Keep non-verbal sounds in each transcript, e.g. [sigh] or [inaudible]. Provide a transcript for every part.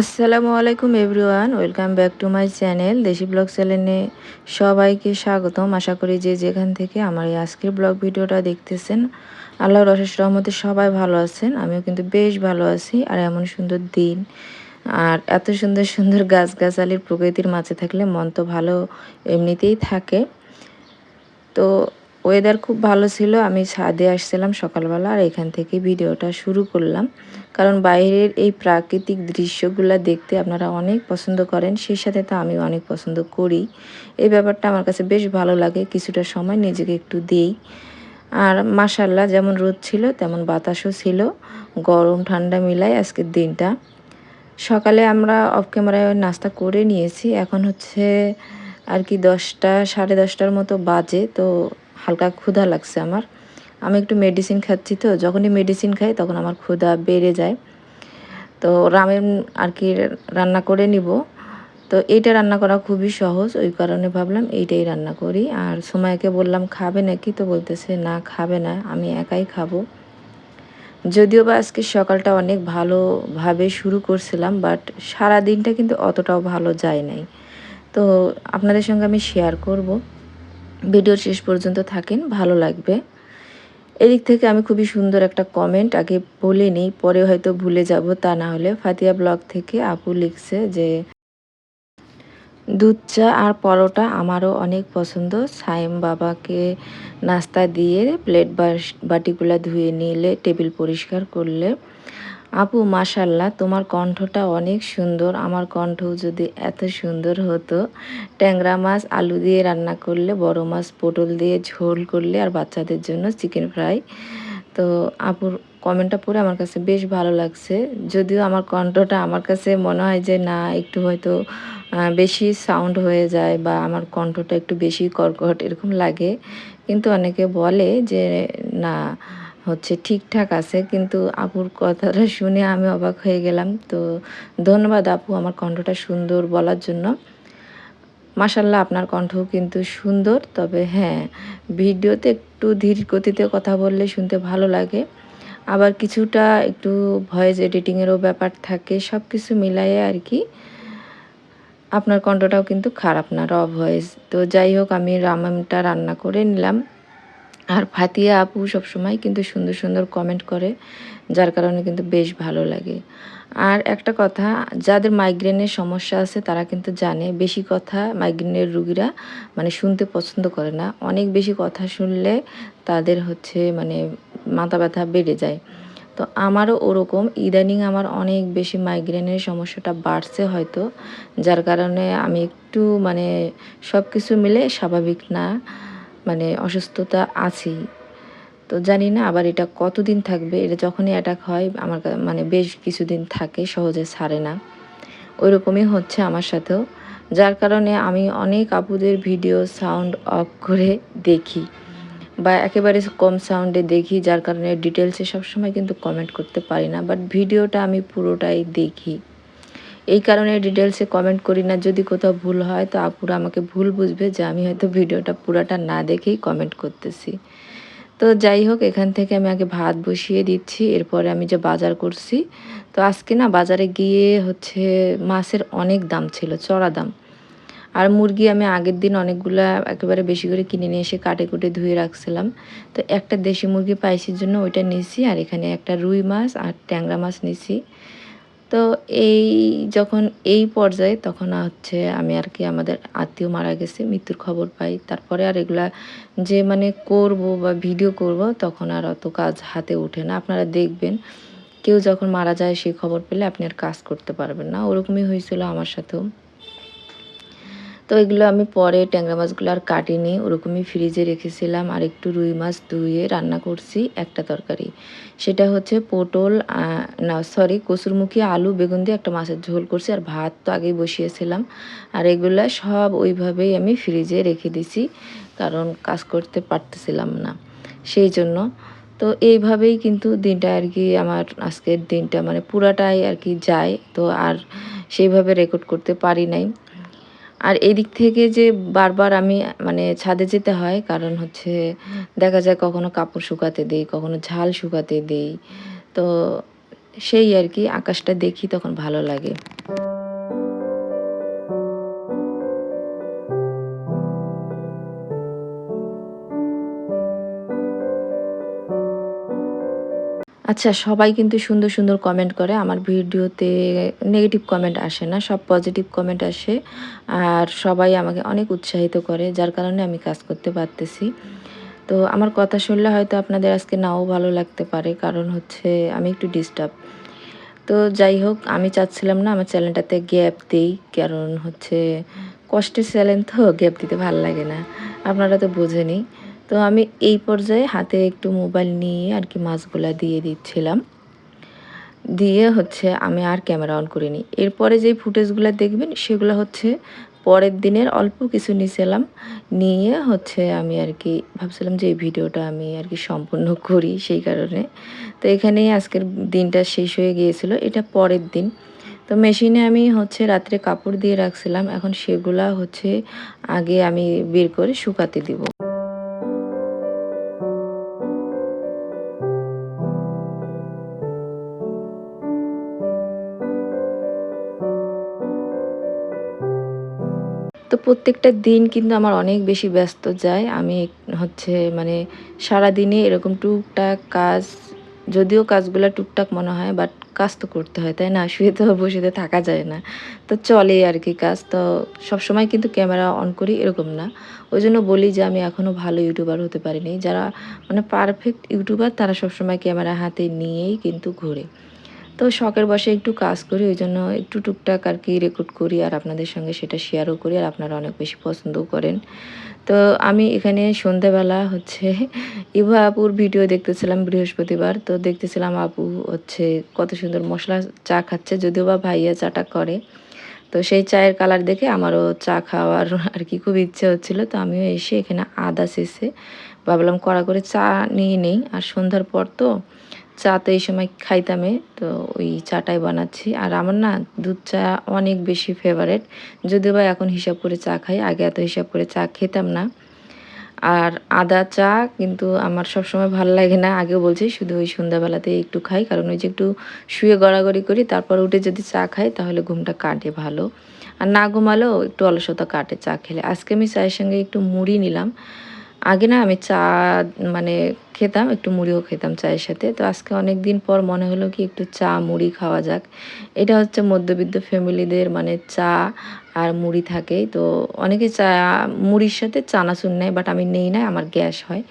আসসালামু আলাইকুম everyone, welcome back to my channel Desi blog চ্যানেলে সবাইকে স্বাগতম। আশা করি যে যেখান থেকে আমার এই আজকের ব্লগ ভিডিওটা দেখতেছেন, আল্লাহর অশেষ রহমতে সবাই ভালো আছেন, আমিও কিন্তু বেশ ভালো আছি, আর এমন সুন্দর দিন। আর এত সুন্দর সুন্দর গাছগাছালির প্রকৃতির মাঝে থাকলে মন তো ভালো এমনিতেই থাকে। তো ওয়েদার খুব ভালো ছিল, আমি ছাদে আসছিলাম সকালবেলা, আর এখান থেকে ভিডিওটা শুরু করলাম। কারণ বাইরের এই প্রাকৃতিক দৃশ্যগুলা দেখতে আপনারা অনেক পছন্দ করেন, সেই সাথে তো আমি অনেক পছন্দ করি। এই ব্যাপারটা আমার কাছে বেশ ভালো লাগে, কিছুটা সময় নিজেকে একটু দিই। আর মাসাল্লাহ যেমন রোদ ছিল, তেমন বাতাসও ছিল, গরম ঠান্ডা মিলাই আজকের দিনটা। সকালে আমরা অফ ক্যামেরায় নাস্তা করে নিয়েছি, এখন হচ্ছে আর কি দশটা, সাড়ে দশটার মতো বাজে, তো হালকা ক্ষুধা লাগছে আমার। আমি একটু মেডিসিন খাচ্ছি তো, যখনই মেডিসিন খাই তখন আমার ক্ষুধা বেড়ে যায়। তো রামেন আর কি রান্না করে নিব। তো এইটা রান্না করা খুবই সহজ, ওই কারণে ভাবলাম এইটাই রান্না করি। আর সময়কে বললাম, খাবে নাকি? তো বলতেছে, না, খাবে না, আমি একাই খাব। যদিও বা আজকে সকালটা অনেক ভালোভাবে শুরু করছিলাম, বাট সারা দিনটা কিন্তু অতটাও ভালো যায় নাই। তো আপনাদের সঙ্গে আমি শেয়ার করব। ভিডিওর শেষ পর্যন্ত থাকেন, ভালো লাগবে। এদিক থেকে আমি খুবই সুন্দর একটা কমেন্ট আগে বলে নিই, পরে হয়তো ভুলে যাব, তা না হলে ফাতিয়া ব্লগ থেকে আপু লিখছে যে, দুধ চা আর পরোটা আমারও অনেক পছন্দ। সাইম বাবাকে নাস্তা দিয়ে প্লেট বাটিগুলো ধুয়ে নিলে টেবিল পরিষ্কার করলে আপু, মাশাল্লাহ, তোমার কণ্ঠটা অনেক সুন্দর। আমার কণ্ঠ যদি এত সুন্দর হতো, ট্যাংরা মাছ, আলু দিয়ে রান্না করলে, বড় মাছ, পটল দিয়ে ঝোল করলে, আর বাচ্চাদের জন্য চিকেন ফ্রাই। তো আপুর কমেন্টটা পড়ে আমার কাছে বেশ ভালো লাগছে। যদিও আমার কণ্ঠটা, আমার কাছে মনে হয় যে, না, একটু হয়তো বেশি সাউন্ড হয়ে যায় বা আমার কণ্ঠটা একটু বেশি কর্কট এরকম লাগে। কিন্তু অনেকে বলে যে, না হচ্ছে ঠিকঠাক আছে, কিন্তু আপুর কথাটা শুনে আমি অবাক হয়ে গেলাম। তো ধন্যবাদ আপু আমার কণ্ঠটা সুন্দর বলার জন্য। মাসাল্লাহ আপনার কণ্ঠও কিন্তু সুন্দর, তবে হ্যাঁ ভিডিওতে একটু ধীর গতিতে কথা বললে শুনতে ভালো লাগে। আবার কিছুটা একটু ভয়েস এডিটিংয়েরও ব্যাপার থাকে সব কিছু মিলাইয়ে আর কি। আপনার কণ্ঠটাও কিন্তু খারাপ না র ভয়েস তো যাই হোক, আমি রামামটা রান্না করে নিলাম। আর ফাতিয়া আপু সবসময় কিন্তু সুন্দর সুন্দর কমেন্ট করে, যার কারণে কিন্তু বেশ ভালো লাগে। আর একটা কথা, যাদের মাইগ্রেনের সমস্যা আছে তারা কিন্তু জানে, বেশি কথা মাইগ্রেনের রুগীরা মানে শুনতে পছন্দ করে না। অনেক বেশি কথা শুনলে তাদের হচ্ছে মানে মাথা ব্যথা বেড়ে যায়। তো আমারও ওরকম, ইদানিং আমার অনেক বেশি মাইগ্রেনের সমস্যাটা বাড়ছে হয়তো, যার কারণে আমি একটু মানে সব কিছু মিলে স্বাভাবিক না। মানে অসুস্থতা আছেই। তো জানি না আবার এটা কতদিন থাকবে, এটা যখনই অ্যাটাক হয়, আমার মানে বেশ কিছুদিন থাকে, সহজে ছাড়ে না। ওই রকমই হচ্ছে আমার সাথেও। যার কারণে আমি অনেক আপুদের ভিডিও সাউন্ড অফ করে দেখি বা একেবারে কম সাউন্ডে দেখি, যার কারণে ডিটেলসে সবসময় কিন্তু কমেন্ট করতে পারি না বাট ভিডিওটা আমি পুরোটাই দেখি। এই কারণে ডিটেলসে কমেন্ট করি না। যদি কোথাও ভুল হয় তো আপুরা আমাকে ভুল বুঝবে যে আমি হয়তো ভিডিওটা পুরাটা না দেখেই কমেন্ট করতেছি। তো যাই হোক, এখান থেকে আমি আগে ভাত বসিয়ে দিচ্ছি, এরপরে আমি যে বাজার করছি। তো আজকে না বাজারে গিয়ে হচ্ছে মাছের অনেক দাম ছিল, চড়া দাম। আর মুরগি আমি আগের দিন অনেকগুলা একেবারে বেশি করে কিনে নিয়ে এসে কাটে কুটে ধুয়ে রাখছিলাম। তো একটা দেশি মুরগি পাইসির জন্য ওইটা নিছি আর এখানে একটা রুই মাছ আর ট্যাংরা মাছ নিছি তো এই যখন এই পর্যায়ে তখন হচ্ছে আমি আর কি আমাদের আত্মীয় মারা গেছে, মৃত্যুর খবর পাই। তারপরে আর এগুলা যে মানে করব বা ভিডিও করব তখন আর অত কাজ হাতে ওঠে না। আপনারা দেখবেন, কেউ যখন মারা যায় সেই খবর পেলে আপনি আর কাজ করতে পারবেন না। ওরকমই হয়েছিল আমার সাথেও। তো এগুলো আমি পরে ট্যাংরা মাছগুলো আর কাটিনি, ওরকমই ফ্রিজে রেখেছিলাম আর একটু রুই মাছ ধুয়ে রান্না করছি একটা তরকারি। সেটা হচ্ছে পটল না সরি কসুরমুখী আলু, বেগুন দিয়ে একটা মাছের ঝোল করছি আর ভাত তো আগেই বসিয়েছিলাম। আর এগুলো সব ওইভাবেই আমি ফ্রিজে রেখে দিছি, কারণ কাজ করতে পারতেছিলাম না। সেই জন্য, তো এইভাবেই কিন্তু দিনটা আর কি আমার আজকের দিনটা মানে পুরাটাই আর কি যায়। তো আর সেইভাবে রেকর্ড করতে পারি নাই। আর এদিক থেকে যে বারবার আমি মানে ছাদে যেতে হয়, কারণ হচ্ছে দেখা যায় কখনো কাপড় শুকাতে দেই, কখনো ঝাল শুকাতে দেই। তো সেই আর কি, আকাশটা দেখি তখন ভালো লাগে। আচ্ছা সবাই কিন্তু সুন্দর সুন্দর কমেন্ট করে। আমার ভিডিওতে নেগেটিভ কমেন্ট আসে না, সব পজিটিভ কমেন্ট আসে। আর সবাই আমাকে অনেক উৎসাহিত করে, যার কারণে আমি কাজ করতে পারতেছি। তো আমার কথা শুনলে হয়তো আপনাদের আজকে নাও ভালো লাগতে পারে, কারণ হচ্ছে আমি একটু ডিস্টার্ব তো যাই হোক, আমি চাচ্ছিলাম না আমার চ্যানেলটাতে গ্যাপ দিই, কারণ হচ্ছে কষ্টের চ্যানেল তো গ্যাপ দিতে ভালো লাগে না। আপনারা তো বোঝেনি তো আমি এই পর্যায়ে হাতে একটু মোবাইল নিয়ে আর কি মাছগুলা দিয়ে দিচ্ছিলাম। দিয়ে হচ্ছে আমি আর ক্যামেরা অন করিনি। এরপরে যেই ফুটেজগুলো দেখবেন সেগুলো হচ্ছে পরের দিনের অল্প কিছু নিয়েছিলাম নিয়ে হচ্ছে আমি আর কি ভাবছিলাম যে এই ভিডিওটা আমি আর কি সম্পূর্ণ করি সেই কারণে। তো এখানেই আজকের দিনটা শেষ হয়ে গিয়েছিল, এটা পরের দিন। তো মেশিনে আমি হচ্ছে রাত্রে কাপড় দিয়ে রাখছিলাম, এখন সেগুলা হচ্ছে আগে আমি বের করে শুকাতে দিব। প্রত্যেকটা দিন কিন্তু আমার অনেক বেশি ব্যস্ত যায়। আমি হচ্ছে মানে সারাদিনে এরকম টুকটাক কাজ, যদিও কাজগুলো টুকটাক মনে হয় বাট কাজ তো করতে হয়, তাই না? শুয়ে তো [laughs] বসে তো থাকা যায় না। তো চলে আর কি কাজ। তো সবসময় কিন্তু ক্যামেরা অন করি এরকম না। ওই জন্য বলি যে আমি এখনও ভালো ইউটিউবার হতে পারিনি। যারা মানে পারফেক্ট ইউটিউবার, তারা সবসময় ক্যামেরা হাতে নিয়েই কিন্তু ঘোরে। তো শখের বসে একটু কাজ করি, ওই জন্য একটু টুকটাক আর কি রেকর্ড করি আর আপনাদের সঙ্গে সেটা শেয়ারও করি আর আপনারা অনেক বেশি পছন্দও করেন। তো আমি এখানে সন্ধ্যাবেলা হচ্ছে [laughs] ইভা আপুর ভিডিও দেখতেছিলাম বৃহস্পতিবার, তো দেখতেছিলাম আপু হচ্ছে কত সুন্দর মশলা চা খাচ্ছে, যদিও বা ভাইয়া চাটা করে। তো সেই চায়ের কালার দেখে আমারও চা খাওয়ার [laughs] আর কি খুব ইচ্ছে হচ্ছিল, তো আমিও এসে এখানে আদা শেষে ভাবলাম কড়া করে চা নিয়ে নেই। আর সন্ধ্যার পর তো চা তো এই সময় খাইতামে, তো ওই চাটাই বানাচ্ছি। আর আমার না দুধ চা অনেক বেশি ফেভারেট যদিও বা এখন হিসাব করে চা খাই, আগে এত হিসাব করে চা খেতাম না। আর আদা চা কিন্তু আমার সব সময় ভালো লাগে না। আগেও বলছি, শুধু ওই সন্ধ্যাবেলাতে একটু খাই, কারণ ওই যে একটু শুয়ে গড়াগড়ি করি, তারপর উঠে যদি চা খাই, তাহলে ঘুমটা কাটে ভালো। আর না ঘুমালেও একটু অলসতা কাটে চা খেলে। আজকে আমি চায়ের সঙ্গে একটু মুড়ি নিলাম। আগে না আমি চা মানে খেতাম, একটু মুড়িও খেতাম চায়ের সাথে। তো আজকে অনেক দিন পর মনে হলো কি একটু চা, মুড়ি খাওয়া যাক। এটা হচ্ছে মধ্যবিত্ত ফ্যামিলিদের মানে চা আর মুড়ি থাকে তো অনেকে চা, মুড়ির সাথে চানাচুর নেয়, বাট আমি নেই না, আমার গ্যাস হয়।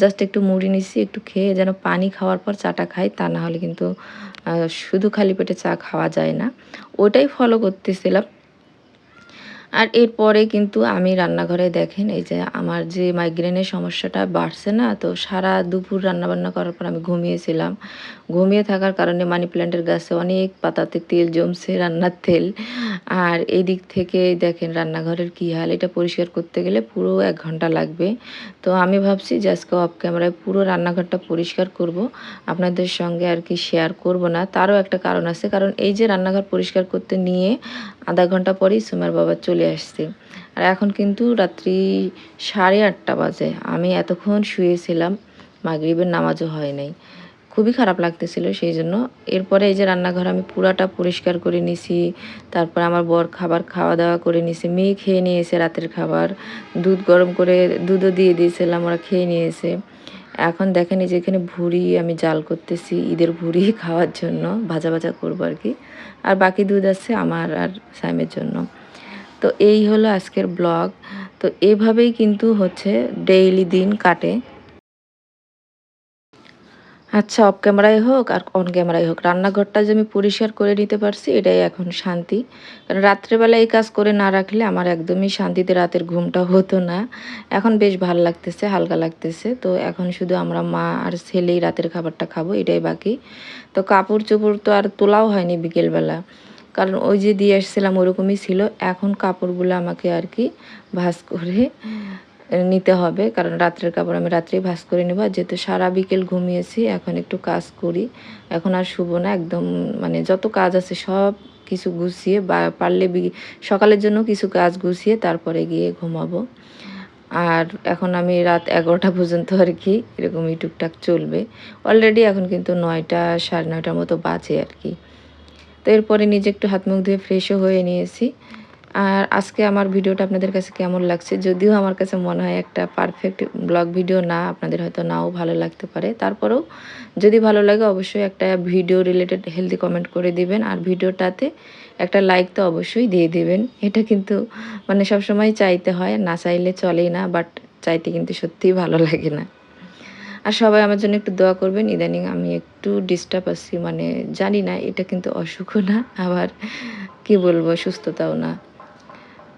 জাস্ট একটু মুড়ি নিচ্ছি একটু খেয়ে যেন পানি খাওয়ার পর চাটা খাই, তা না হলে কিন্তু শুধু খালি পেটে চা খাওয়া যায় না। ওটাই ফলো করতেছিলাম। আর এরপরে কিন্তু আমি রান্নাঘরে দেখেন, এই যে আমার যে মাইগ্রেনের সমস্যাটা বাড়ছে না, তো সারা দুপুর রান্নাবান্না করার পর আমি ঘুমিয়েছিলাম। ঘুমিয়ে থাকার কারণে মানি প্ল্যান্টের গাছে অনেক পাতাতে তেল জমছে রান্নার তেল। আর এই দিক থেকে দেখেন রান্নাঘরের কী হাল, এটা পরিষ্কার করতে গেলে পুরো এক ঘণ্টা লাগবে। তো আমি ভাবছি যে আজকে অফ ক্যামেরায় পুরো রান্নাঘরটা পরিষ্কার করব। আপনাদের সঙ্গে আর কি শেয়ার করব না, তারও একটা কারণ আছে। কারণ এই যে রান্নাঘর পরিষ্কার করতে নিয়ে আধা ঘণ্টা পরেই সুমার বাবা চলে আসছে। আর এখন কিন্তু রাত্রি সাড়ে আটটা বাজে। আমি এতক্ষণ শুয়েছিলাম, মাগরিবের নামাজও হয় নাই। খুবই খারাপ লাগতেছিল সেই জন্য। এরপরে এই যে রান্নাঘর আমি পুরাটা পরিষ্কার করে নিছি, তারপর আমার বর খাবার খাওয়া দাওয়া করে নিছে, মেয়ে খেয়ে নিয়েছে রাতের খাবার। দুধ গরম করে দুধও দিয়ে দিয়েছিলাম, ওরা খেয়ে নিয়েছে। এখন দেখেন এই যে এখানে ভুড়ি আমি জাল করতেছি, ঈদের ভুড়ি খাওয়ার জন্য, ভাজা ভাজা করব আর কি। আর বাকি দুধ আছে আমার আর সাইমের জন্য। তো এই হলো আজকের ব্লগ। তো এভাবেই কিন্তু হচ্ছে ডেইলি দিন কাটে। আচ্ছা অফ ক্যামেরায় হোক আর অন ক্যামেরায় হোক, রান্নাঘরটা যে আমি পরিষ্কার করে নিতে পারছি, এটাই এখন শান্তি। কারণ রাত্রেবেলা এই কাজ করে না রাখলে আমার একদমই শান্তিতে রাতের ঘুমটা হতো না। এখন বেশ ভালো লাগতেছে, হালকা লাগতেছে। তো এখন শুধু আমরা মা আর ছেলেই রাতের খাবারটা খাব, এটাই বাকি। তো কাপড় চোপড় তো আর তোলাও হয়নি বিকেলবেলা। কারণ ওই যে দিয়ে আসছিলাম ওরকমই ছিল। এখন কাপড়গুলো আমাকে আর কি ভাস করে নিতে হবে। কারণ রাত্রের কাপড় আমি রাত্রেই ভাস করে নেব। আর যেহেতু সারা বিকেল ঘুমিয়েছি, এখন একটু কাজ করি। এখন আর শুভ না, একদম মানে যত কাজ আছে সব কিছু গুছিয়ে বা পারলে সকালের জন্য কিছু কাজ গুছিয়ে তারপরে গিয়ে ঘুমাবো। আর এখন আমি রাত এগারোটা পর্যন্ত আর কি এরকমই টুকটাক চলবে। অলরেডি এখন কিন্তু নয়টা, সাড়ে নয়টার মতো বাজে আর কি। তো এরপরে নিজে একটু হাত মুখ ধুয়ে ফ্রেশও হয়ে নিয়েছি। আর আজকে আমার ভিডিওটা আপনাদের কাছে কেমন লাগছে? যদিও আমার কাছে মনে হয় একটা পারফেক্ট ব্লগ ভিডিও না, আপনাদের হয়তো নাও ভালো লাগতে পারে। তারপরেও যদি ভালো লাগে অবশ্যই একটা ভিডিও রিলেটেড হেলদি কমেন্ট করে দিবেন। আর ভিডিওটাতে একটা লাইক তো অবশ্যই দিয়ে দিবেন। এটা কিন্তু মানে সবসময় চাইতে হয়, না চাইলে চলেই না বাট চাইতে কিন্তু সত্যিই ভালো লাগে না। আর সবাই আমার জন্য একটু দোয়া করবেন, ইদানিং আমি একটু ডিস্টার্ব আছি মানে জানি না এটা কিন্তু অসুখও না, আবার কি বলব, সুস্থতাও না।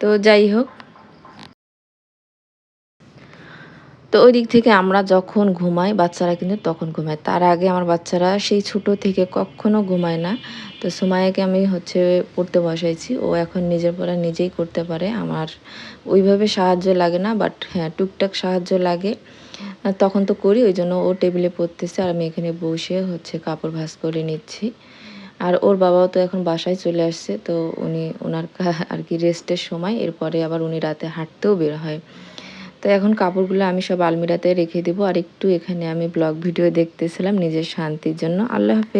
তো যাই হোক তো ওই দিক থেকে আমরা যখন ঘুমাই, বাচ্চারা কিন্তু তখন ঘুমায়। তার আগে আমার বাচ্চারা সেই ছোট থেকে কখনো ঘুমায় না। তো সুমায়াকে আমি হচ্ছে পড়তে বসাইছি। ও এখন নিজের পড়া নিজেই করতে পারে। আমার ওইভাবে সাহায্য লাগে না বাট হ্যাঁ টুকটাক সাহায্য লাগে। তখন তো করি, ওই জন্য ও টেবিলে পড়তেছে আর আমি এখানে বসে হচ্ছে কাপড় ভাঁজ করে নিচ্ছি। আর ওর বাবাও তো এখন বাসায় চলে আসছে, তো উনি, ওনার আর কি রেস্টের সময়, এরপরে আবার উনি রাতে হাঁটতেও বের হয়। তো এখন কাপড়গুলো আমি সব আলমিরাতে রেখে দেবো। আর একটু এখানে আমি ব্লগ ভিডিও দেখতেছিলাম নিজের শান্তির জন্য। আল্লাহ হাফেজ।